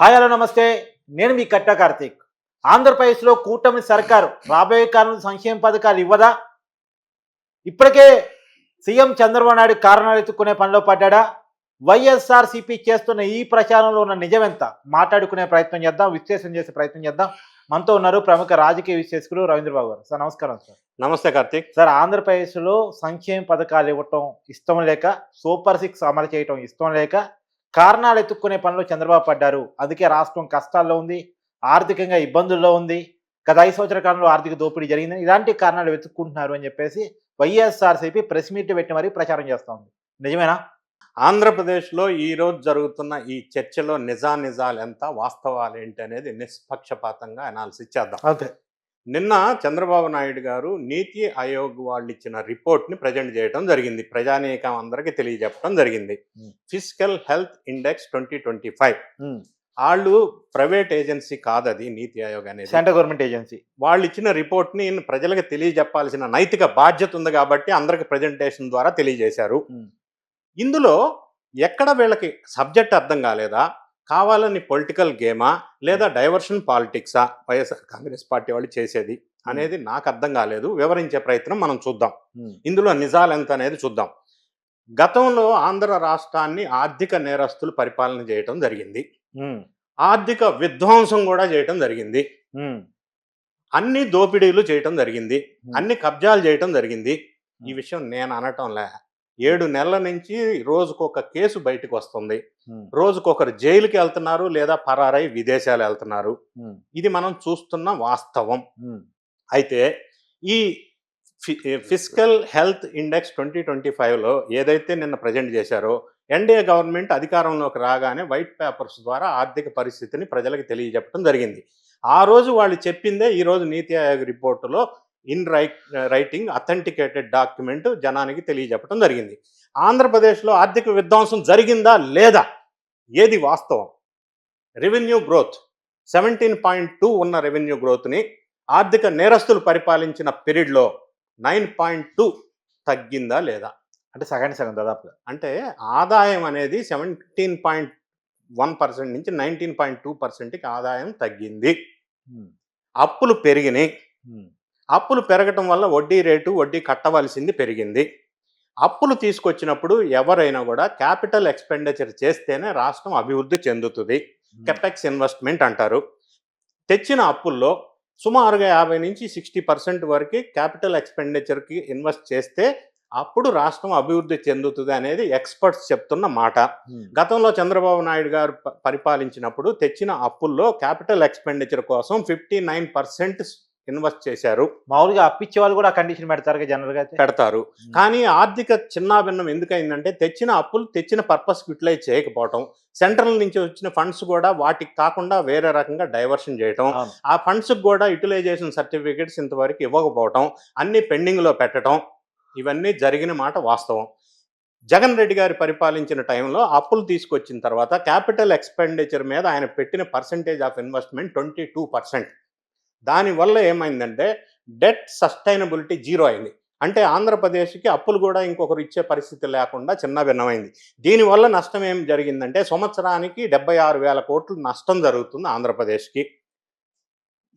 Hi hello నమస్తే. నేను మీ కట్ట కార్తీక్. ఆంధ్రప్రదేశ్లో కూటమి సర్కారు రాబోయే కాలంలో సంక్షేమ పథకాలు ఇవ్వదా? ఇప్పటికే సీఎం చంద్రబాబు నాయుడు కారణాలు ఎత్తుకునే పనిలో పడ్డా వైఎస్ఆర్ సిపి చేస్తున్న ఈ ప్రచారంలో ఉన్న నిజమెంత? మాట్లాడుకునే ప్రయత్నం చేద్దాం విశ్లేషణ చేసే ప్రయత్నం చేద్దాం. మనతో ఉన్నారు ప్రముఖ రాజకీయ విశ్లేషకులు రవీంద్రబాబు గారు. సార్ నమస్కారం సార్. నమస్తే కార్తీక్. సార్ ఆంధ్రప్రదేశ్లో సంక్షేమ పథకాలు ఇవ్వటం ఇష్టం లేక సూపర్ సిక్స్ అమలు చేయటం ఇష్టం లేక కారణాలు ఎత్తుక్కునే పనిలో చంద్రబాబు పడ్డారు. అందుకే రాష్ట్రం కష్టాల్లో ఉంది ఆర్థికంగా ఇబ్బందుల్లో ఉంది. గత ఐదు సంవత్సరాల కాలంలో ఆర్థిక దోపిడీ జరిగింది ఇలాంటి కారణాలు వెతుక్కుంటున్నారు అని చెప్పేసి వైఎస్ఆర్సీపీ ప్రెస్ మీట్ పెట్టి మరీ ప్రచారం చేస్తూ ఉంది. నిజమేనా? ఆంధ్రప్రదేశ్లో ఈ రోజు జరుగుతున్న ఈ చర్చలో నిజానిజాలు ఎంత వాస్తవాలు ఏంటి అనేది నిష్పక్షపాతంగా అనాలిసిస్ చేద్దాం. అంతే. నిన్న చంద్రబాబు నాయుడు గారు నీతి ఆయోగ్ వాళ్ళు ఇచ్చిన రిపోర్ట్ని ప్రజెంట్ చేయడం జరిగింది. ప్రజానీకం అందరికీ తెలియజెప్పడం జరిగింది. Physical health index twenty twenty five. వాళ్ళు ప్రైవేట్ ఏజెన్సీ కాదు అది నీతి ఆయోగ్ అనేది. Central government agency. వాళ్ళు ఇచ్చిన రిపోర్ట్ని ప్రజలకు తెలియజెప్పాల్సిన నైతిక బాధ్యత ఉంది కాబట్టి అందరికి ప్రజెంటేషన్ ద్వారా తెలియజేశారు. ఇందులో ఎక్కడ వీళ్ళకి సబ్జెక్ట్ అర్థం కాలేదా? కావాలని పొలిటికల్ గేమా లేదా డైవర్షన్ పాలిటిక్సా? వైఎస్ఆర్ కాంగ్రెస్ పార్టీ వాళ్ళు చేసేది అనేది నాకు అర్థం కాలేదు. వివరించే ప్రయత్నం మనం చూద్దాం. ఇందులో నిజాలు ఎంత అనేది చూద్దాం. గతంలో ఆంధ్ర రాష్ట్రాన్ని ఆర్థిక నేరస్తులు పరిపాలన చేయటం జరిగింది. ఆర్థిక విధ్వంసం కూడా చేయటం జరిగింది. అన్ని దోపిడీలు చేయటం జరిగింది. అన్ని కబ్జాలు చేయటం జరిగింది. ఈ విషయం నేను అనటంలే. ఏడు నెలల నుంచి రోజుకొక కేసు బయటకు వస్తుంది రోజుకొకరు జైలుకి వెళ్తున్నారు లేదా పరారై విదేశాలు వెళ్తున్నారు. ఇది మనం చూస్తున్న వాస్తవం. అయితే ఈ physical health index twenty twenty ఫైవ్లో ఏదైతే నిన్న ప్రజెంట్ చేశారో ఎన్డీఏ గవర్నమెంట్ అధికారంలోకి రాగానే వైట్ పేపర్స్ ద్వారా ఆర్థిక పరిస్థితిని ప్రజలకు తెలియజెప్పడం జరిగింది. ఆ రోజు వాళ్ళు చెప్పిందే ఈ రోజు NITI Aayog రిపోర్టులో in right writing authenticated document జనానికి తెలియజెప్పడం జరిగింది. ఆంధ్రప్రదేశ్లో ఆర్థిక విధ్వంసం జరిగిందా లేదా? ఏది వాస్తవం? Revenue growth. Seventeen point two ఉన్న రెవెన్యూ గ్రోత్ని ఆర్థిక నేరస్తులు పరిపాలించిన పీరియడ్లో నైన్ పాయింట్ టూ తగ్గిందా లేదా? అంటే సగానికి సగం దాదాపుగా. అంటే ఆదాయం అనేది సెవెంటీన్ పాయింట్ వన్ పర్సెంట్ నుంచి నైన్టీన్ పాయింట్ టూ పర్సెంట్కి ఆదాయం తగ్గింది. అప్పులు పెరిగినాయి. అప్పులు పెరగటం వల్ల వడ్డీ రేటు వడ్డీ కట్టవలసింది పెరిగింది. అప్పులు తీసుకొచ్చినప్పుడు ఎవరైనా కూడా క్యాపిటల్ ఎక్స్పెండిచర్ చేస్తేనే రాష్ట్రం అభివృద్ధి చెందుతుంది. కెపెక్స్ ఇన్వెస్ట్మెంట్ అంటారు. తెచ్చిన అప్పుల్లో సుమారుగా యాభై నుంచి సిక్స్టీ పర్సెంట్ వరకు క్యాపిటల్ ఎక్స్పెండిచర్కి ఇన్వెస్ట్ చేస్తే అప్పుడు రాష్ట్రం అభివృద్ధి చెందుతుంది అనేది ఎక్స్పర్ట్స్ చెప్తున్న మాట. గతంలో చంద్రబాబు నాయుడు గారు పరిపాలించినప్పుడు తెచ్చిన అప్పుల్లో క్యాపిటల్ ఎక్స్పెండిచర్ కోసం ఫిఫ్టీ నైన్ పర్సెంట్ ఇన్వెస్ట్ చేశారు. మామూలుగా అప్పిచ్చే వాళ్ళు కూడా కండిషన్ పెడతారు జనరల్గా అయితే. పెడతారు. కానీ ఆర్థిక చిన్నాభిన్నం ఎందుకైందంటే తెచ్చిన అప్పులు తెచ్చిన పర్పస్ యూటిలైజ్ చేయకపోవటం సెంట్రల్ నుంచి వచ్చిన ఫండ్స్ కూడా వాటికి కాకుండా వేరే రకంగా డైవర్షన్ చేయటం. ఆ ఫండ్స్ కూడా యూటిలైజేషన్ సర్టిఫికేట్స్ ఇంతవరకు ఇవ్వకపోవటం అన్ని పెండింగ్లో పెట్టడం ఇవన్నీ జరిగిన మాట వాస్తవం. జగన్ రెడ్డి గారి పరిపాలించిన టైంలో అప్పులు తీసుకొచ్చిన తర్వాత క్యాపిటల్ ఎక్స్పెండిచర్ మీద ఆయన పెట్టిన percentage of investment twenty two percent దానివల్ల ఏమైందంటే డెట్ సస్టైనబిలిటీ జీరో అయింది. అంటే ఆంధ్రప్రదేశ్కి అప్పులు కూడా ఇంకొకరు ఇచ్చే పరిస్థితి లేకుండా చిన్న భిన్నమైంది. దీనివల్ల నష్టం ఏం జరిగిందంటే సంవత్సరానికి డెబ్బై ఆరు వేల కోట్లు నష్టం జరుగుతుంది ఆంధ్రప్రదేశ్కి.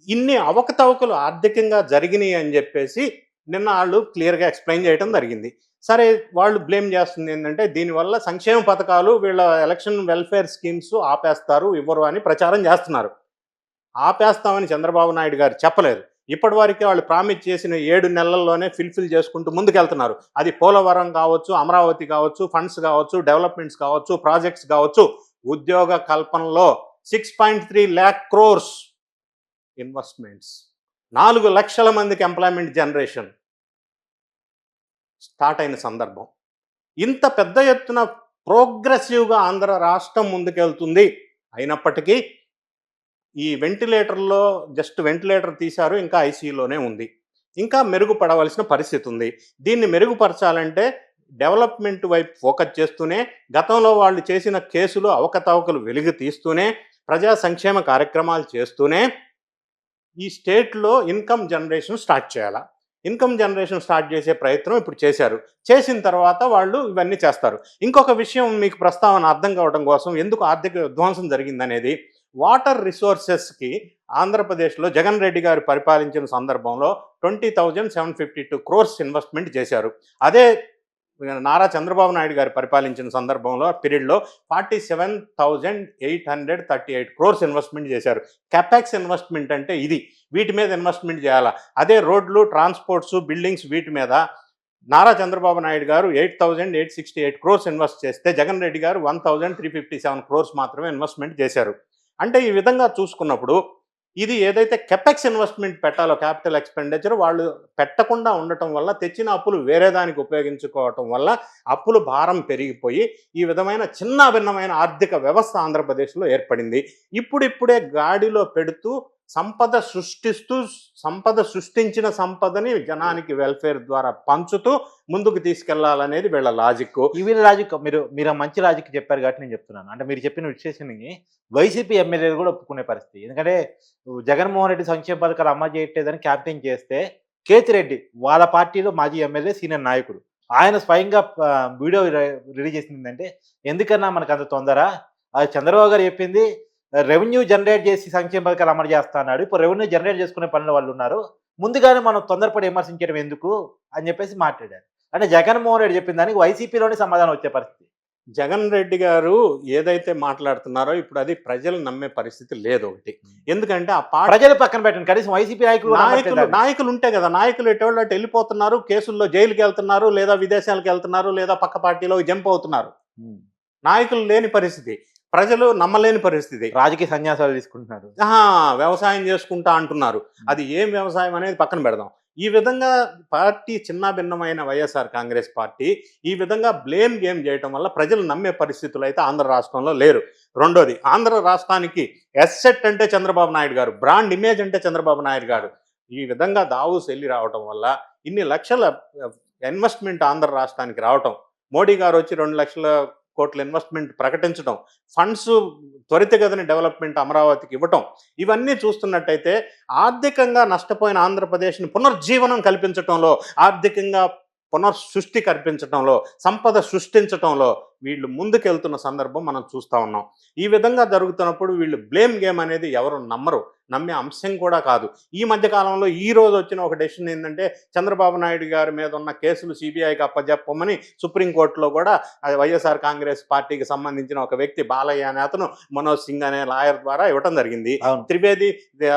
ఇన్ని అవకతవకలు ఆర్థికంగా జరిగినాయి అని చెప్పేసి నిన్న వాళ్ళు క్లియర్గా ఎక్స్ప్లెయిన్ చేయడం జరిగింది. సరే వాళ్ళు బ్లేమ్ చేస్తుంది ఏంటంటే దీనివల్ల సంక్షేమ పథకాలు వీళ్ళ ఎలక్షన్ వెల్ఫేర్ స్కీమ్స్ ఆపేస్తారు ఇవ్వరు అని ప్రచారం చేస్తున్నారు. ఆపేస్తామని చంద్రబాబు నాయుడు గారు చెప్పలేదు. ఇప్పటి వరకే వాళ్ళు ప్రామిస్ చేసిన ఏడు నెలల్లోనే ఫిల్ఫిల్ చేసుకుంటూ ముందుకెళ్తున్నారు. అది పోలవరం కావచ్చు అమరావతి కావచ్చు ఫండ్స్ కావచ్చు డెవలప్మెంట్స్ కావచ్చు ప్రాజెక్ట్స్ కావచ్చు ఉద్యోగ కల్పనలో six point three lakh crores investments. నాలుగు లక్షల మందికి ఎంప్లాయ్మెంట్ జనరేషన్ స్టార్ట్ అయిన సందర్భం. ఇంత పెద్ద ఎత్తున ప్రోగ్రెసివ్గా ఆంధ్ర రాష్ట్రం ముందుకెళ్తుంది. అయినప్పటికీ ఈ వెంటిలేటర్లో జస్ట్ వెంటిలేటర్ తీశారు ఇంకా ఐసీయూలోనే ఉంది. ఇంకా మెరుగుపడవలసిన పరిస్థితి ఉంది. దీన్ని మెరుగుపరచాలంటే డెవలప్మెంట్ వైపు ఫోకస్ చేస్తూనే గతంలో వాళ్ళు చేసిన కేసులు అవకతవకలు వెలుగు తీస్తూనే ప్రజా సంక్షేమ కార్యక్రమాలు చేస్తూనే ఈ స్టేట్లో ఇన్కమ్ జనరేషన్ స్టార్ట్ చేయాలా. ఇన్కమ్ జనరేషన్ స్టార్ట్ చేసే ప్రయత్నం ఇప్పుడు చేశారు. చేసిన తర్వాత వాళ్ళు ఇవన్నీ చేస్తారు. ఇంకొక విషయం మీకు ప్రస్తావన అర్థం కావడం కోసం ఎందుకు ఆర్థిక విధ్వంసం జరిగిందనేది వాటర్ రిసోర్సెస్కి ఆంధ్రప్రదేశ్లో జగన్ రెడ్డి గారు పరిపాలించిన సందర్భంలో twenty thousand seven fifty two crores investment చేశారు. అదే నారా చంద్రబాబు నాయుడు గారు పరిపాలించిన సందర్భంలో పీరియడ్లో forty seven thousand eight hundred thirty eight crores investment చేశారు. కెపాక్స్ ఇన్వెస్ట్మెంట్ అంటే ఇది. వీటి మీద ఇన్వెస్ట్మెంట్ చేయాలా? అదే రోడ్లు ట్రాన్స్పోర్ట్స్ బిల్డింగ్స్ వీటి మీద Nara Chandrababu Naidu garu eight thousand eight sixty eight crores invest చేస్తే Jagan Reddy garu one thousand three fifty seven crores మాత్రమే ఇన్వెస్ట్మెంట్ చేశారు. అంటే ఈ విధంగా చూసుకున్నప్పుడు ఇది ఏదైతే కెపెక్స్ ఇన్వెస్ట్మెంట్ పెట్టాలో క్యాపిటల్ ఎక్స్పెండిచర్ వాళ్ళు పెట్టకుండా ఉండటం వల్ల తెచ్చిన అప్పులు వేరే దానికి ఉపయోగించుకోవటం వల్ల అప్పులు భారం పెరిగిపోయి ఈ విధమైన చిన్న భిన్నమైన ఆర్థిక వ్యవస్థ ఆంధ్రప్రదేశ్లో ఏర్పడింది. ఇప్పుడిప్పుడే గాడిలో పెడుతూ సంపద సృష్టిస్తూ సంపద సృష్టించిన సంపదని జనానికి వెల్ఫేర్ ద్వారా పంచుతూ ముందుకు తీసుకెళ్ళాలనేది వీళ్ళ లాజిక్ వీళ్ళ లాజిక్ మీరు మీరు మంచి లాజిక్ చెప్పారు కాబట్టి నేను చెప్తున్నాను. అంటే మీరు చెప్పిన విశ్లేషణని వైసీపీ ఎమ్మెల్యేలు కూడా ఒప్పుకునే పరిస్థితి. ఎందుకంటే జగన్మోహన్ రెడ్డి సంక్షేమ పథకాలు అమలు చేయట్లేదని క్యాంపెయిన్ చేస్తే కేతిరెడ్డి వాళ్ళ పార్టీలో మాజీ ఎమ్మెల్యే సీనియర్ నాయకుడు. ఆయన స్వయంగా వీడియో రిలీజ్ చేసింది ఏంటంటే ఎందుకన్నా మనకు అంత తొందర? అది చంద్రబాబు గారు చెప్పింది రెవెన్యూ జనరేట్ చేసి సంక్షేమ పథకాలు అమలు చేస్తా అన్నాడు. ఇప్పుడు రెవెన్యూ జనరేట్ చేసుకునే పనుల వాళ్ళు ఉన్నారు. ముందుగానే మనం తొందరపడి విమర్శించడం ఎందుకు అని చెప్పేసి మాట్లాడారు. అంటే జగన్మోహన్ రెడ్డి చెప్పిన దానికి వైసీపీలోనే సమాధానం వచ్చే పరిస్థితి. జగన్ రెడ్డి గారు ఏదైతే మాట్లాడుతున్నారో ఇప్పుడు అది ప్రజలు నమ్మే పరిస్థితి లేదు ఒకటి. ఎందుకంటే ఆ పార్టీ ప్రజలు పక్కన పెట్టండి. కనీసం వైసీపీ నాయకులు నాయకులు. నాయకులు ఉంటే కదా నాయకులు ఎటువంటి అటు వెళ్ళిపోతున్నారు కేసుల్లో జైలుకి వెళ్తున్నారు లేదా విదేశాలకు వెళ్తున్నారు లేదా పక్క పార్టీలో జంప్ అవుతున్నారు. నాయకులు లేని పరిస్థితి. ప్రజలు నమ్మలేని పరిస్థితి. రాజకీయ సన్యాసాలు తీసుకుంటున్నారు. వ్యవసాయం చేసుకుంటా అంటున్నారు. అది ఏం వ్యవసాయం అనేది పక్కన పెడదాం. ఈ విధంగా పార్టీ చిన్న భిన్నమైన వైఎస్ఆర్ కాంగ్రెస్ పార్టీ ఈ విధంగా బ్లేమ్ గేమ్ చేయటం వల్ల ప్రజలు నమ్మే పరిస్థితులు అయితే ఆంధ్ర రాష్ట్రంలో లేరు. రెండోది ఆంధ్ర రాష్ట్రానికి ఎస్సెట్ అంటే చంద్రబాబు నాయుడు గారు బ్రాండ్ ఇమేజ్ అంటే చంద్రబాబు నాయుడు గారు. ఈ విధంగా దావూస్ వెళ్ళి రావటం వల్ల ఇన్ని లక్షల ఇన్వెస్ట్మెంట్ ఆంధ్ర రాష్ట్రానికి రావటం. మోడీ గారు వచ్చి రెండు లక్షల కోట్ల ఇన్వెస్ట్మెంట్ ప్రకటించడం ఫండ్స్ త్వరితగతిన డెవలప్మెంట్ అమరావతికి ఇవ్వటం ఇవన్నీ చూస్తున్నట్టయితే ఆర్థికంగా నష్టపోయిన ఆంధ్రప్రదేశ్ని పునర్జీవనం కల్పించటంలో ఆర్థికంగా పునర్సృష్టి కల్పించటంలో సంపద సృష్టించటంలో వీళ్ళు ముందుకెళ్తున్న సందర్భం మనం చూస్తూ ఉన్నాం. ఈ విధంగా జరుగుతున్నప్పుడు వీళ్ళు బ్లేమ్ గేమ్ అనేది ఎవరు నమ్మరు నమ్మే అంశం కూడా కాదు. ఈ మధ్య కాలంలో ఈ రోజు వచ్చిన ఒక డెసిషన్ ఏంటంటే చంద్రబాబు నాయుడు గారి మీద ఉన్న కేసులు సిబిఐకి అప్పజెప్పమని సుప్రీంకోర్టులో కూడా వైఎస్ఆర్ కాంగ్రెస్ పార్టీకి సంబంధించిన ఒక వ్యక్తి బాలయ్య అనే అతను మనోజ్ సింగ్ అనే లాయర్ ద్వారా ఇవ్వటం జరిగింది. త్రివేది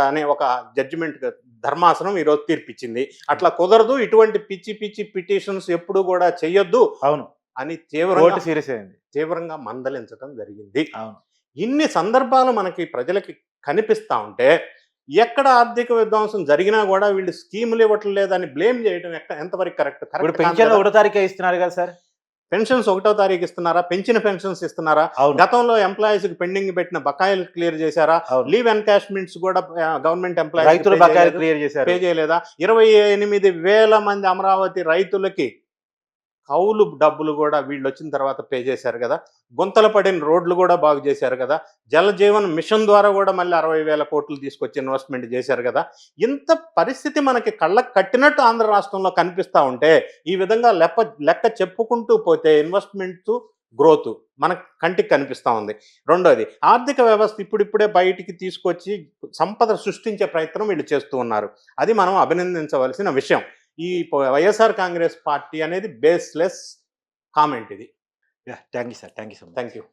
అనే ఒక జడ్జిమెంట్ ధర్మాసనం ఈరోజు తీర్పిచ్చింది. అట్లా కుదరదు ఇటువంటి పిచ్చి పిచ్చి పిటిషన్స్ ఎప్పుడు కూడా చెయ్యొద్దు అవును. అని తీవ్రంగా సీరియస్ అయింది. తీవ్రంగా మందలించడం జరిగింది. అవును. ఇన్ని సందర్భాలు మనకి ప్రజలకి కనిపిస్తా ఉంటే ఎక్కడ ఆర్థిక విధ్వంసం జరిగినా కూడా వీళ్ళు స్కీములు ఇవ్వట్లేదు లేదని బ్లేమ్ చేయడం ఎంతవరకు కరెక్ట్? పెన్షన్ ఒకటో తారీఖు ఇస్తున్నారు కదా సార్. పెన్షన్స్ ఒకటో తారీఖు ఇస్తున్నారా? పెంచిన పెన్షన్స్ ఇస్తున్నారా? గతంలో ఎంప్లాయీస్కి పెండింగ్ పెట్టిన బకాయిలు క్లియర్ చేశారా? లీవ్ ఎన్కాష్మెంట్స్ కూడా గవర్నమెంట్ రైతుల బకాయిలు ఎంప్లాయీస్ క్లియర్ చేశారు. పే చేయలేదా? ఇరవై ఎనిమిది వేల మంది అమరావతి రైతులకి కౌలు డబ్బులు కూడా వీళ్ళు వచ్చిన తర్వాత పే చేశారు కదా. గుంతలు పడిన రోడ్లు కూడా బాగు చేశారు కదా. జలజీవన్ మిషన్ ద్వారా కూడా మళ్ళీ అరవై వేల కోట్లు తీసుకొచ్చి ఇన్వెస్ట్మెంట్ చేశారు కదా. ఇంత పరిస్థితి మనకి కళ్ళకు కట్టినట్టు ఆంధ్ర రాష్ట్రంలో కనిపిస్తూ ఉంటే ఈ విధంగా లెక్క లెక్క చెప్పుకుంటూ పోతే ఇన్వెస్ట్మెంట్ గ్రోత్ మనకు కంటికి కనిపిస్తూ ఉంది. రెండోది ఆర్థిక వ్యవస్థ ఇప్పుడిప్పుడే బయటికి తీసుకొచ్చి సంపద సృష్టించే ప్రయత్నం వీళ్ళు చేస్తూ ఉన్నారు. అది మనం అభినందించవలసిన విషయం. ఈ వైఎస్ఆర్ కాంగ్రెస్ పార్టీ అనేది బేస్లెస్ కామెంట్ ఇది. Thank you sir thank you so much. Thank you